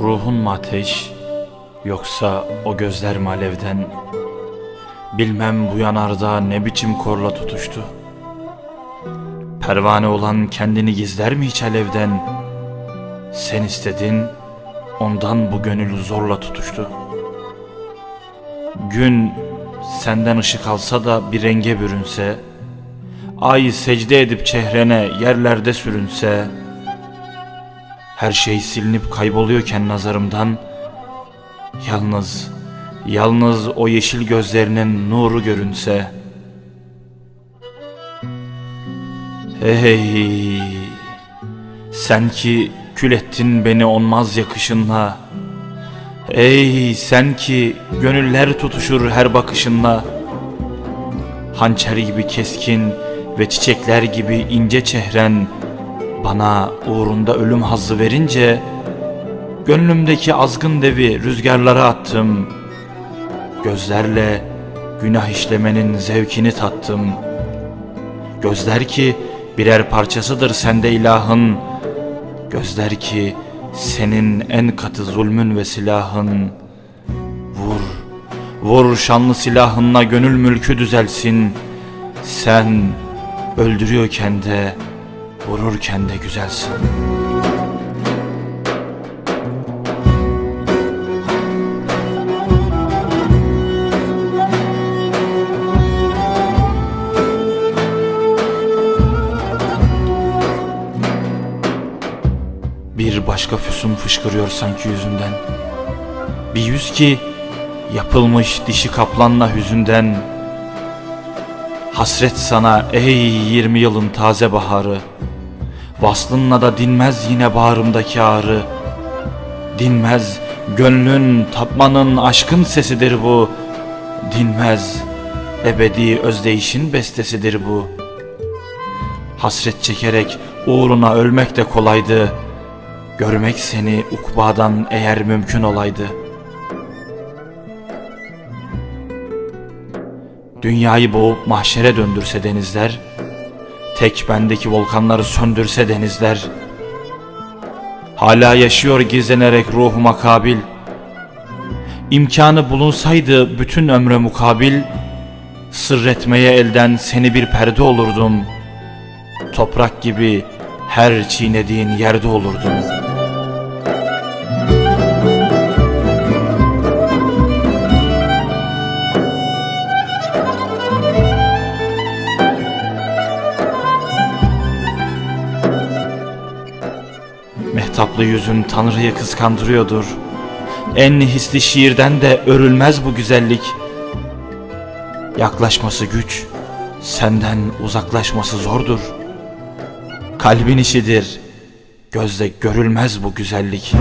Ruhun mu ateş yoksa o gözler mi alevden? Bilmem bu yanarda ne biçim korla tutuştu. Pervane olan kendini gizler mi hiç alevden? Sen istedin, ondan bu gönül zorla tutuştu. Gün senden ışık alsa da bir renge bürünse, Ay secde edip çehrene yerlerde sürünse, her şey silinip kayboluyorken nazarımdan, yalnız, yalnız o yeşil gözlerinin nuru görünse, Hey, sen ki kül ettin beni onmaz yakışınla, Ey sen ki gönüller tutuşur her bakışınla, Hançer gibi keskin ve çiçekler gibi ince çehren bana uğrunda ölüm hazzı verince gönlümdeki azgın devi rüzgarlara attım. Gözlerle günah işlemenin zevkini tattım. Gözler ki birer parçasıdır sende ilahın. Gözler ki senin en katı zulmün ve silahın. Vur, vur şanlı silahınla gönül mülkü düzelsin. Sen öldürüyorken de vururken de güzelsin. Bir başka füsun fışkırıyor sanki yüzünden. Bir yüz ki yapılmış dişi kaplanla hüzünden. Hasret sana ey yirmi yılın taze baharı. Vaslınla da dinmez yine bağrımdaki ağrı. Dinmez gönlün tapmanın aşkın sesidir bu. Dinmez ebedi özdeyişin bestesidir bu. Hasret çekerek uğruna ölmek de kolaydı. Görmek seni ukbadan eğer mümkün olaydı. Dünyayı boğup mahşere döndürse denizler, tek bendeki volkanları söndürse denizler, hala yaşıyor gizlenerek ruhuma kabil, İmkanı bulunsaydı bütün ömre mukabil, sırretmeye elden seni bir perde olurdum, toprak gibi her çiğnediğin yerde olurdum. Mehtaplı yüzün Tanrı'yı kıskandırıyordur. En hisli şiirden de örülmez bu güzellik. Yaklaşması güç, senden uzaklaşması zordur. Kalbin işidir, gözle görülmez bu güzellik.